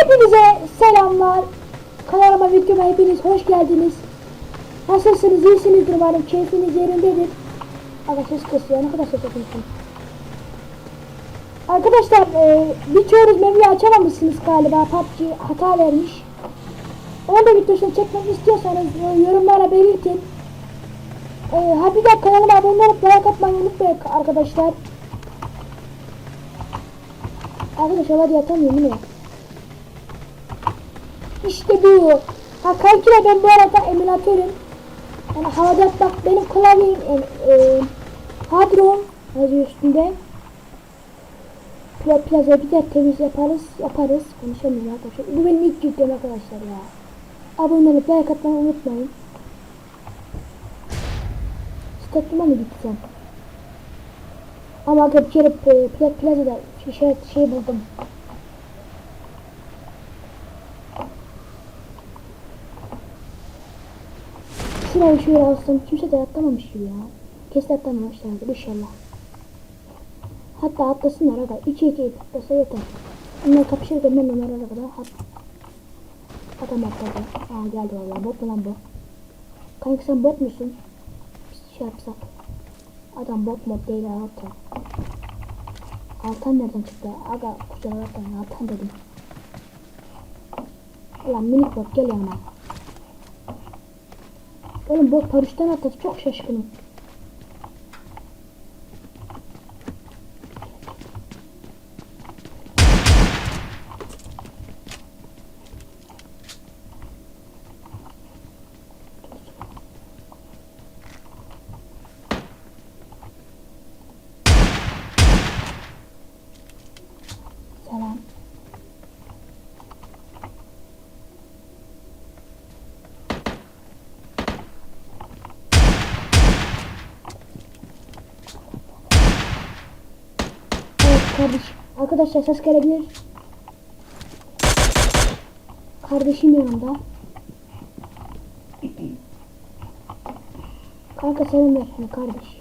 Hepinize selamlar. Kanalıma videoma hepiniz hoş geldiniz. Nasılsınız? İyisinizdir umarım. Keyfiniz yerindedir. Aga ses kısıyor. Ne kadar ses yapıyorsun? Arkadaşlar e, birçoğunuz menüyü açamamışsınız galiba. PUBG hata vermiş. Onu da videosunu çekmek istiyorsanız e, yorumlara belirtin. E, ha bir kanalıma abone olup like atmayı unutmayın arkadaşlar. Arkadaşlar hadi yatamıyorum yine. İşte bu. Ha kalküle ben bu arada emülatörüm. Yani havada bak benim klavyem e, e, Hadron yazıyor üstünde. Pla plaza bir de temiz yaparız yaparız. Konuşamıyorum arkadaşlar. Bu benim ilk videom arkadaşlar ya. Abone olup like atmayı unutmayın. Statüme mi gideceğim? Ama bir kere Pla Plaza'da şey, şey buldum. Şurayı şöyle alsam kimse de atlamamış gibi ya. Kesin atlamamışlardır inşallah. Hatta atlasınlar aga. 2 2 atlasa yeter. Bunlar kapışırken ben onlara kadar at. Adam atladı. Aa geldi valla. Bot mu lan bu? Kanka sen bot musun? Bir şey yapsak. Adam bot mod değil Altan. Altan nereden çıktı? Aga kusura bakmayın Altan dedim. Ulan minik bot gel yanıma. Oğlum bot paraşütten atladı çok şaşkınım. Selam. Evet kardeş. Arkadaşlar ses gelebilir. Kardeşim yanımda. Kanka selam ver hani kardeş.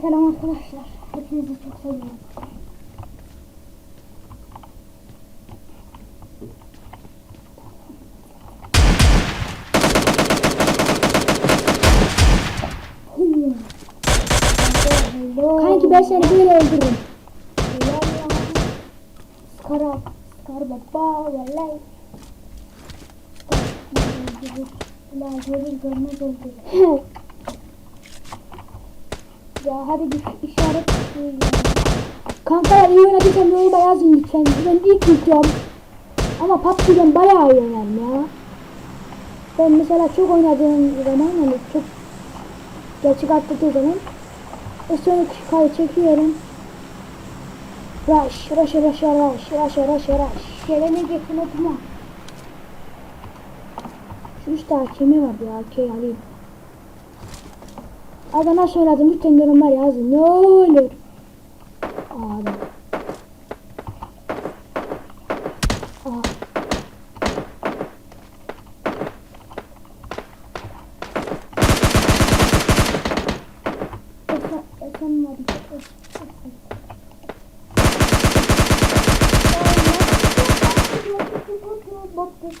Selam arkadaşlar. Hepinizi çok seviyorum. Kanki ben seni böyle öldürürüm. Skara, skar La görür görmez öldürür. ya hadi bir işaret Kanka iyi oynadıysan yoruma yazın lütfen. Benim ilk videom. Ama PUBG'den bayağı iyi oynarım ya. Ben mesela çok oynadığım zaman hani çok gerçek atladığı zaman ve sonra kayı çekiyorum. Rush, rush, rush, rush, rush, rush, rush. Gelemeyecek unutma. Şu üstte hakemi var ya, hakeyi alayım. Aga nasıl oynadım lütfen yorumlar yazın. Ne olur. Abi. Aa. Efendim, efendim abi.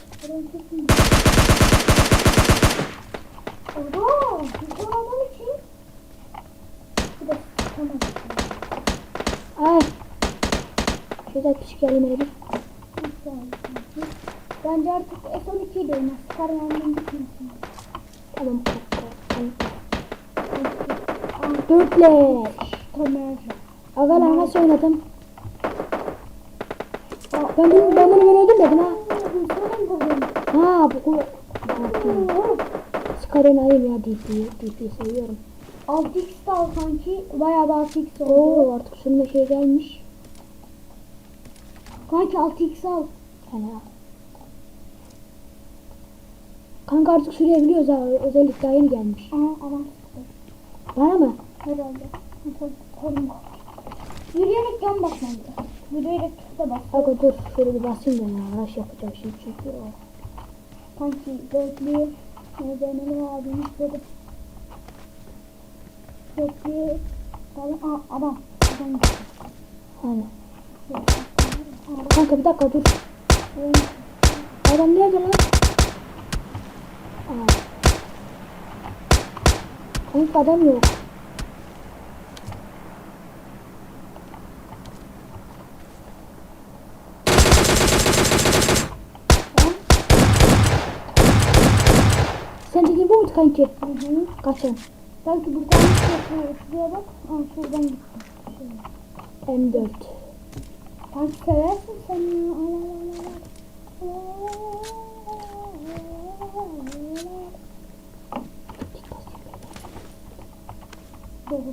Ay. Şurada pişik gelmeli. Bence artık F12'yi de oyna. Sıkar yanından gitmesin. Tamam. Dörtleş. Tamer. Agalar nasıl oynadım? Ben bunu, ben bunu dedim ha. Ha bu bu. Skarın alayım ya DP'yi. DP'yi seviyorum. 6x de al kanki. Bayağı da 6x oldu. Oo artık sonunda şey gelmiş. Kanki 6x al. Ya. Kanka artık sürebiliyoruz ha. Özellik daha yeni gelmiş. Aa aman. Bana mı? Herhalde. Korun. Yürüyerek yan basmalı. Yürüyerek da bas. Kanka dur şöyle bir basayım da ya. Araç yapacağım şimdi çünkü o. Kanki dörtlü. Benim abim istedi. Dörtlü. Tamam. Aa adam. Adam. Dörtlü. Kanka bir dakika dur. Adam nerede lan? Aa. Kanka adam yok. Mu kanki? Hı hı. Kaçın. Sanki buradan. Şuraya bak. Aa şuradan gitti. Şöyle. M4. Sanki seversin sen ya. Al al al al.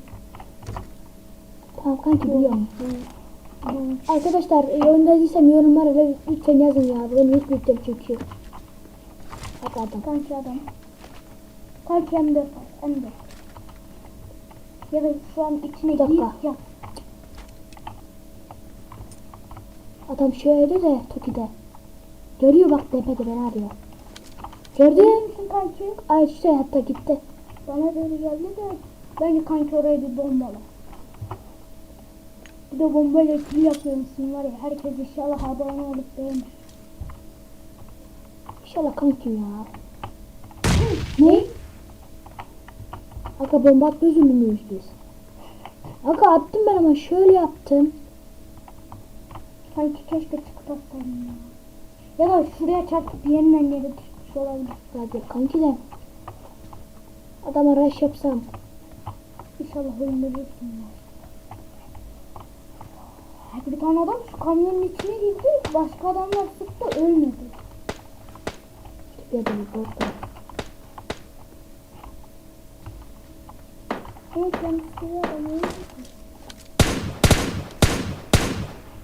Tamam kanki biliyorum. Arkadaşlar e, oyundaysam yorumlara lütfen yazın ya. Ben hiç bittim çünkü. Bak adam. Kanki adam. Kanki M4 var. M4. Ya da şu an içine yap. Adam şöyle de Toki'de. Görüyor bak tepede beni arıyor. Gördün? Musun kanki? Ay işte hatta gitti. Bana doğru geldi de bence kanki oraya bir bombala. Bir de bombayla kill yapıyormuşsun var ya herkes inşallah abone olup beğenir. İnşallah kankim ya. ne? Aga bomba atmıyoruz muyuz biz? Aga attım ben ama şöyle yaptım. Kanki keşke çıkıp atsaydım ya. Ya da şuraya çarpıp yeniden yere düşmüş olabilir. Hadi kanki de. Adama rush yapsam. İnşallah öldürürsün ya. Hadi bir tane adam şu kamyonun içine girdi. Başka adamlar sıktı ölmedi. Bir de bir bot var. Evet kendisi var ama öldü.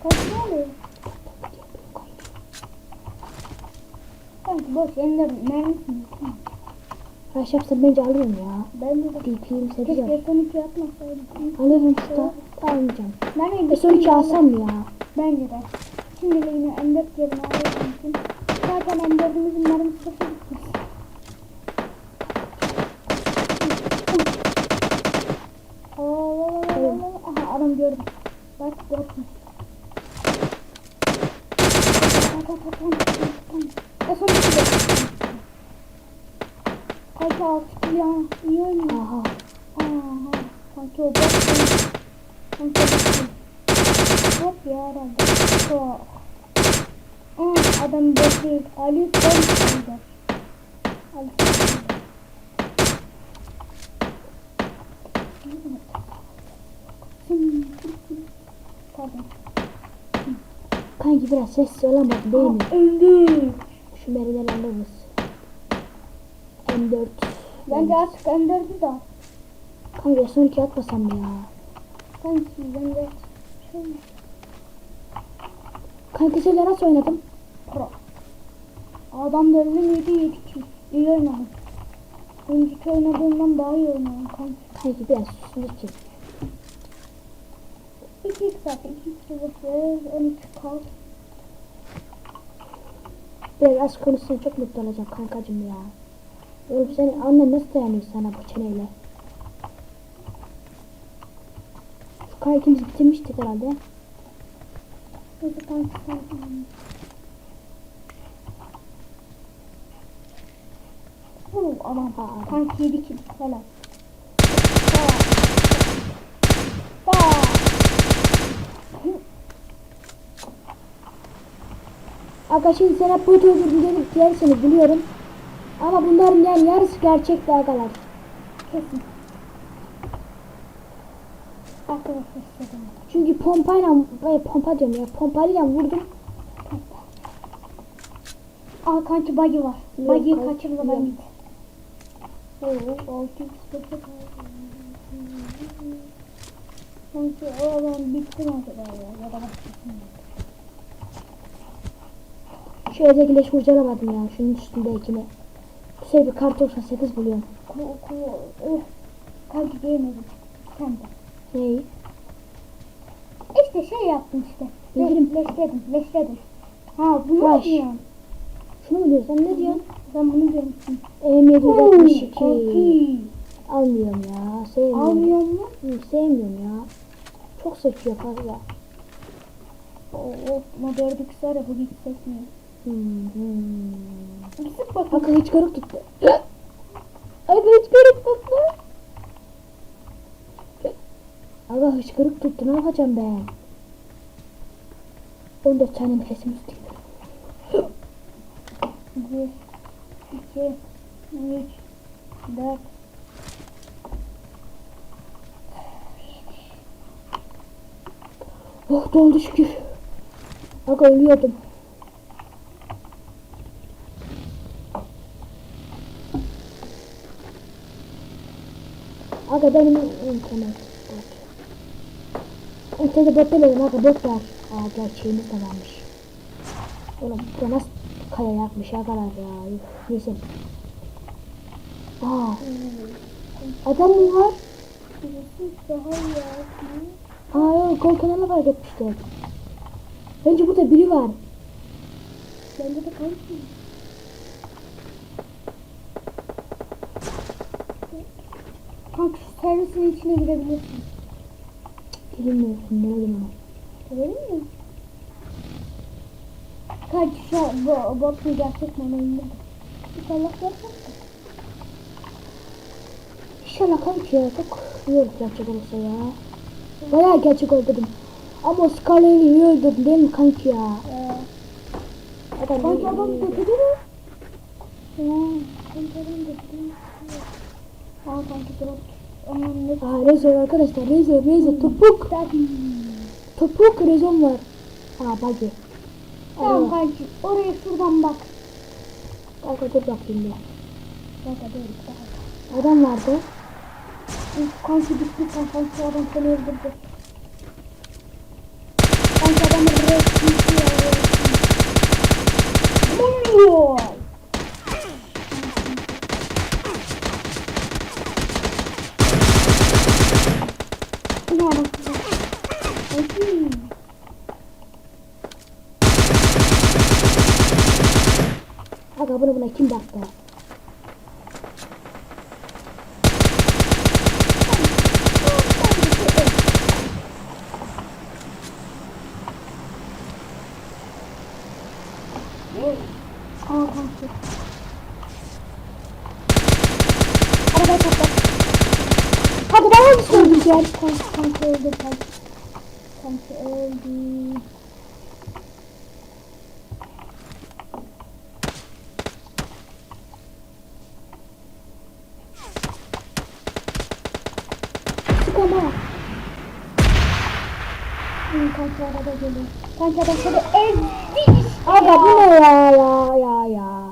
Kaç ne oluyor? Kanki boş ender mermisin. Rush yapsam bence alırım ya. Ben de DP'yi keşke seveceğim. son iki atmasaydım. Alırım şurada. Almayacağım. Ben E son iki alsam ya? Bence de. Şimdi de yine M4 yerine alıyorum. Zaten M4'ümüzün mermisi boşa adam gördüm. Bak gördüm. Bak bak bak bak bak. Son iki de. Altı kill ya. İyi oynuyor. Aha. Aha. Sanki o o bot değil. Bot ya herhalde. Çok. Aa, adam değil. Ali Koyuncu'ydu. Ali Koyuncu. Pardon. Kanki biraz sessiz olamadı değil mi? Öldü. Şu merileri alırız. M4. Bence artık M4'ü de. Kanka son iki atmasam mı ya? Sanki bence şöyle. Kanka nasıl oynadın? Pro. Adam da öldü müydü 7 kill. İyi oynadım. Önceki oynadığımdan daha iyi oynadım kanka. Kanki biraz susunu çek. 2 x zaten 2 x ve 12 kal. Biraz az konuşsan çok mutlu olacağım kankacım ya. Oğlum senin annen nasıl dayanıyor sana bu çeneyle? Şu kaykimizi bitirmiştik herhalde. Kanka sen. Oh, adam Aa, kanka 7 kill helal. Aa. Aa. Sen hep bot öldürdün dedim diğersini biliyorum. Ama bunların yani yarısı gerçek. Kesin. Arkadaşlar size Çünkü pompayla, e, pompa diyorum ya, pompayla vurdum. Aa kanki buggy var. Buggy'yi kaçırdı ben git. Oo 6 x Sanki o adam bitti mi acaba ya? Ya da başkasını. Şu evdekiyle hiç kurcalamadım ya, şunun üstündekini. Sefer bir kart 98 buluyorum. Ku ku öh. Kanki diyemedim. Sen de. Neyi? İşte şey yaptım işte. Bildirim. Le leşledim, leşledim. Ha bunu mu Flash. diyorsun? Şunu mu diyorsun, sen ne diyorsun? Sen bunu diyorsun. M762. Kanki. Almıyorum ya, sevmiyorum. Almıyor mu? Hı, sevmiyorum ya. Çok sekiyor fazla. Of ama dördük sarı bu gitsek mi? Gitsek bakın. Aga hıçkırık tuttu. Aga hıçkırık tuttu. Aga hıçkırık tuttu ne yapacağım ben? 14 tane tutuyor. Bir, iki, üç, dört. Oh doldu şükür. Aga ölüyordum. Aga benim internet. İnternet bot demedim aga bot var. Aa gerçeğimiz de varmış. Oğlum bu nasıl kaya yakmış agalar ya. Neyse. Aa adam mı var? Aa yok kol kanalı fark etmişler. Bence burada biri var. Bende de kanki. Kanka şu içine girebilirsin. Girilmiyorsun ne dedim ona. Öyle mi? Kanki şu bu bot mu gerçek bilmiyorum. İnşallah gerçek. İnşallah kanki ya çok olur gerçek olursa ya. Bayağı gerçek dedim. Ama o Scarlett'i iyi öldürdün değil mi kanki ya? Ee, kanki adam tepede mi? Ya, kanki adam tepede mi? Aa Rezor arkadaşlar Rezor Rezor topuk Tabii. topuk Rezon var. Aa buggy. Tamam kanki oraya şuradan bak. Kanka dur bakayım bir. Kanka. Daha. Adam vardı. Kanki sen kanki adam seni öldürdü. Kanki adamı resmi ya. Olmuyor. Ne anasını? Kanki. Aga bunu buna kim baktı? Arabayı patlat. Hadi ben onu söyleyeceğim. Kanki kanki öldü kanki. Kanki ama. Hı, kanki araba geliyor. Adam seni ezdi işte Aga bu ne ya ya?